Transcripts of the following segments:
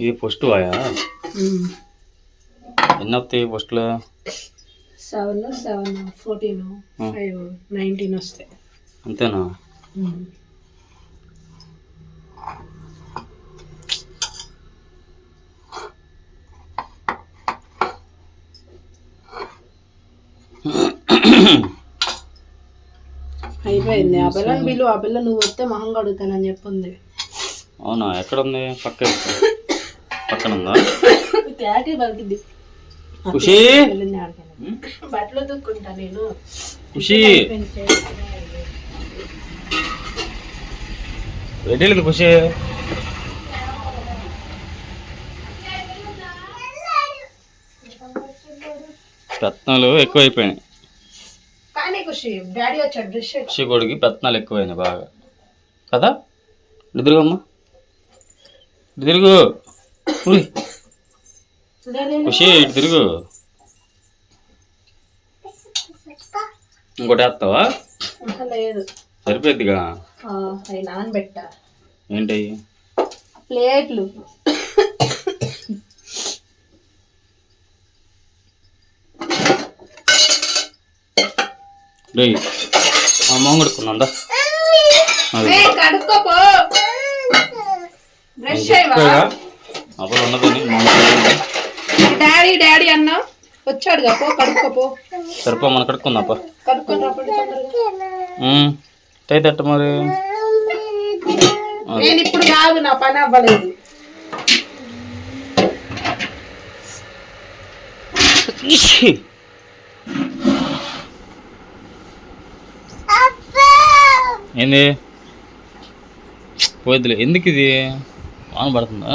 ఇది first via? ఎన్ని వస్తాయి ఫస్ట్లో seven seven fourteen. Five nineteen వస్తాయి. అంతేనా? అయిపోయింది. ఆ పిల్లని బిల్లు ఆ పిల్ల నువ్వు వస్తే మొహం కడుగుతానని చెప్పింది. అవునా? ఎక్కడ ఉంది? పక్క పక్కన ఉందా తేటి ఖుషి? బట్టలు దుక్కుంటా నేను. ఖుషి? ఎటు ఖుషి? పెత్తనాలు ఎక్కువైపోయినాయి. కానీ ఖుషి కొడుకి పెత్తనాలు ఎక్కువైనాయి బాగా. కదా? తిరుగు ఉయ్. ఖుషి ఇటు తిరుగు. ఇంకోటి వేస్తావా లేదు. సరిపోద్దిగా ఆ, అవి నానబెట్టా. ఏంటి? ప్లేట్లు. రే కడుక్కోపో. బ్రష్ చేయవా? అప్పుడు ఉన్నదని డాడీ డాడీ అన్నా వచ్చాడుగా పో కడుక్కోపో సరిపో మన కడుక్కుందాపా కడుక్కొని మరి. నేను ఇప్పుడు కాదు నా పని అవ్వలేదు. ఏంది? పోయిద్దిలే. ఎందుకు ఇది వాన పడుతుందా?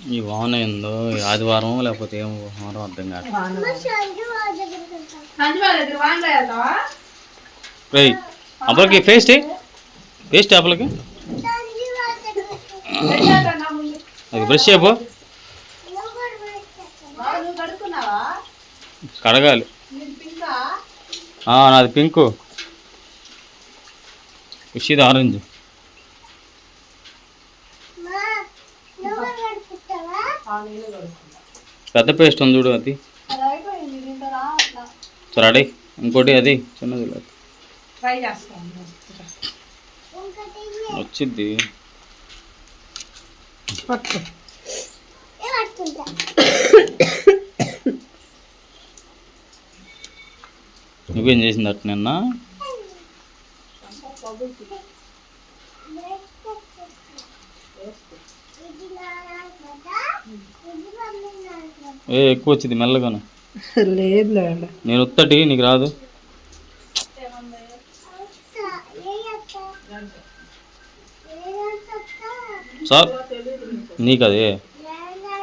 ఈ వాన ఏందో? ఆదివారం లేకపోతే ఏం వారం అర్థం కాదు. దగ్గర వాన్ రాయాలవా రేయ్ అప్పలకి పేస్ట్ పేస్ట్ అప్పలకి? అది బ్రష్ చేయపో కడగాలి. నాది పింకు ఖుషిది ఆరెంజ్ పెద్ద పేస్ట్ ఉంది చూడు అది. అది అయిపోయింది దీంతో రా అట్లా? సరే అడే ఇంకోటి అది చిన్నది పట్టు. నువ్వేం చేసింది అట్ట నిన్న? ఏ ఎక్కువ వచ్చింది మెల్లగాను. లేదు నేను ఉత్తటి నీకు రాదు. సార్ నీకు అదే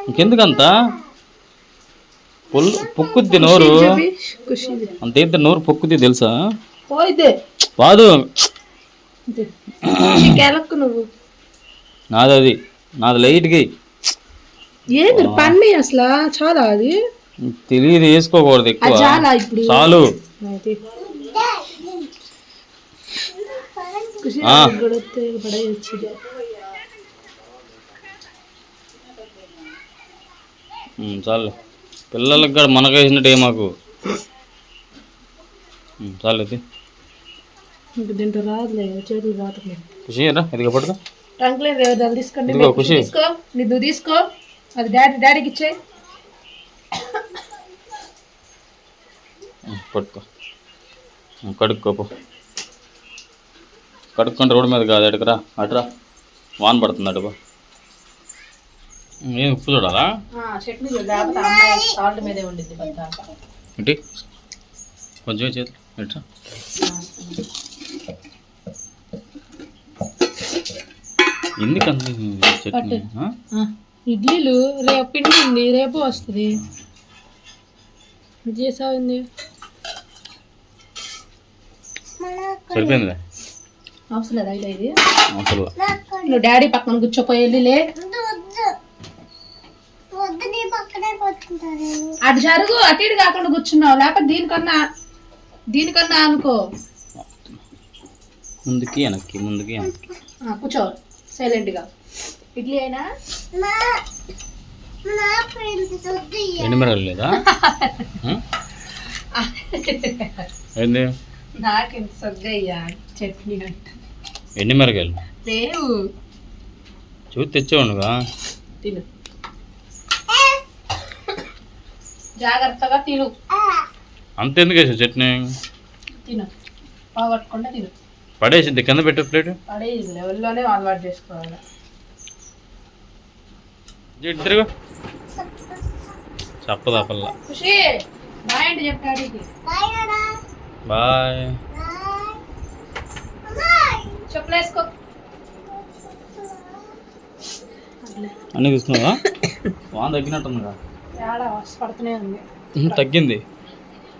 ఇంకెందుకంత? పొల్లు పొక్కుద్ది నోరు. ఖుషిది అంత అయితే నోరు పొక్కుద్ది తెలుసా? కాదు నువ్వు. నాది అది నాది లైట్గా ఏంది పన్ని అసలు? చాలా అది? తెలియదు వేసుకోకూడదు ఎక్కువ. చాలా ఇప్పుడు. చాలు. చాలు. పిల్లలకు కూడా మనకు వేసినట్టే మాకు. ఉమ్, చాలు ఇది ఇంక దీంట్లో రాదులే చేతులు రావట్లేదు ఖుషి రా పడుకో ఎవరు తీసుకోండి. ఖుషి. తీసుకో నీ నువ్వు తీసుకో. అది డాడీ డాడీకి ఇచ్చే పట్టుకో. కడుక్కోపో కడుక్కుంటే రోడ్డు మీద కాదు అటుకురా అటురా. వాన పడుతుంది అటుకో ఏం ఉప్పు చూడాలా? ఏంటి? కొంచెం చేతి ఎట్రా? ఎందుకంత చట్నీ? ఇడ్లీలు రేపు పిండి ఉంది రేపు వస్తుంది. చేసావుంది సరిపోయిందిలే. అవసరం లేదా ఇది? నువ్వు డాడీ పక్కన కూర్చోపోయి లే అటు జరుగు అటు ఇటు కాకుండా కూర్చున్నావు. లేకపోతే దీనికన్నా దీనికన్నా అనుకో. ముందుకి వెనక్కి ముందుకి వెనక్కి. ఆ, కూర్చో. సైలెంట్గా ఇడ్లీ అయినా? ఎండుమిరగలు లేదా? ఏంది? నాకు ఇంత సద్దయ్యా చట్నీ అంట. ఎండుమిరగాయలు లేవు. చూసి తెచ్చేవాడుగా. తిను. జాగ్రత్తగా తిను. అంత ఎందుకు వేసావు చట్నీ? తిను. పోగొట్టకుండా తిను. పడేసింది కింద పెట్టే ప్లేట్. పడే లెవెల్లోనే అలవాటు చేసుకోవాలి. ఇద్దరుగా చెప్పదా పల్ల. ఖుషి బాయ్ అన్నీ తీసుకున్నావా? వాన్ తగ్గినట్టుందిగా. పడుతూనే ఉంది. తగ్గింది.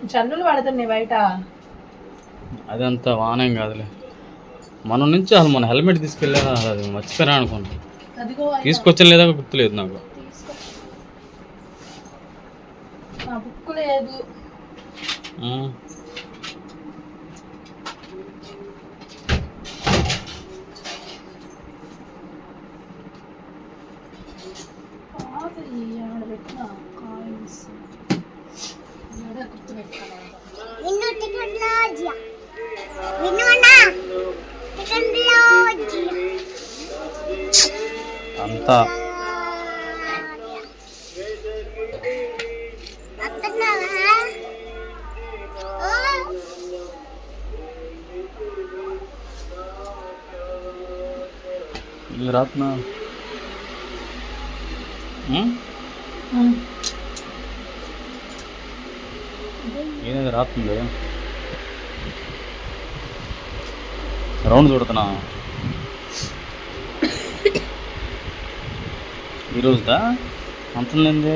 చల్లులు పడుతున్నాయి బయట. అదంతా వానేం కాదులే. మన నుంచి అసలు మన హెల్మెట్ తీసుకెళ్ళా అది అదిగో అయ్యో. తీసుకొచ్చాను లేదా గుర్తులేదు నాకు. తీసుకో. నా బుక్ లేదు. పెట్టుకోవాలి అంతా. రాత్న? రాత్నా ఉం? రాత్తుంది రౌండ్ చూడుతున్నా. ఈరోజుదా? అంతుందండి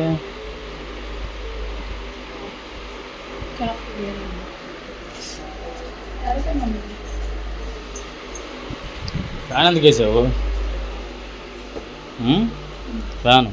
ఫ్యాన్ ఎందుకు వేసావు? ఫ్యాన్.